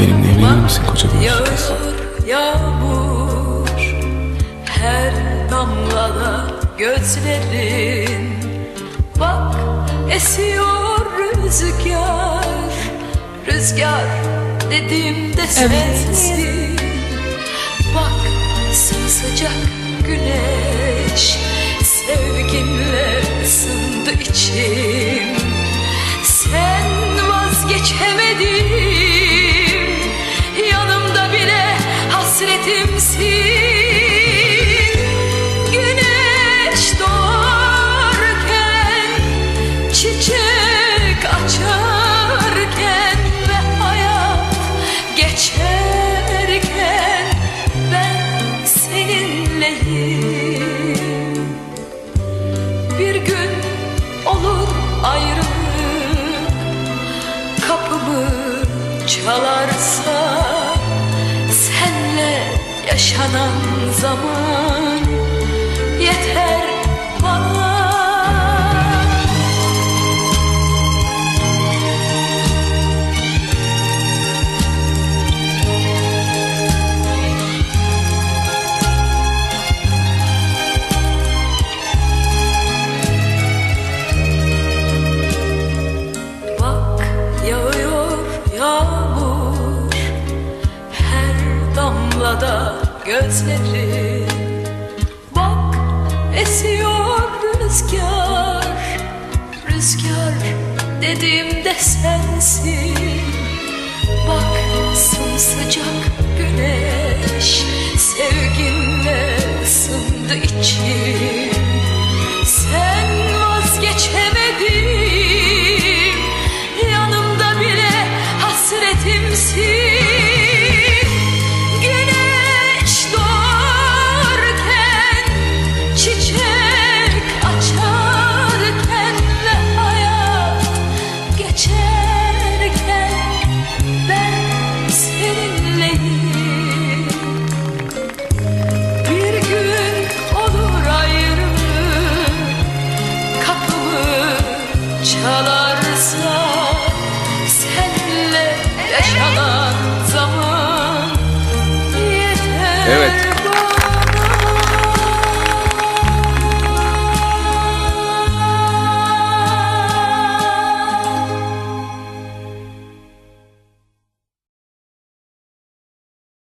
Emin misin koca gözlü kız? Yağmur Her damlada gözlerin. Bak esiyor rüzgar Rüzgar dediğimde sensin Bak sımsıcak güneş Sevginle ısındı içim. Sen vazgeçemedim çalarsa senle yaşanan zaman yeter bana. Damlada gözlerin Bak esiyor rüzgar. Rüzgar dediğimde sensin. Bak sımsıcak güneş. Sevginle ısındı içim çalarsa Senle yaşanan zaman. Yeter. Evet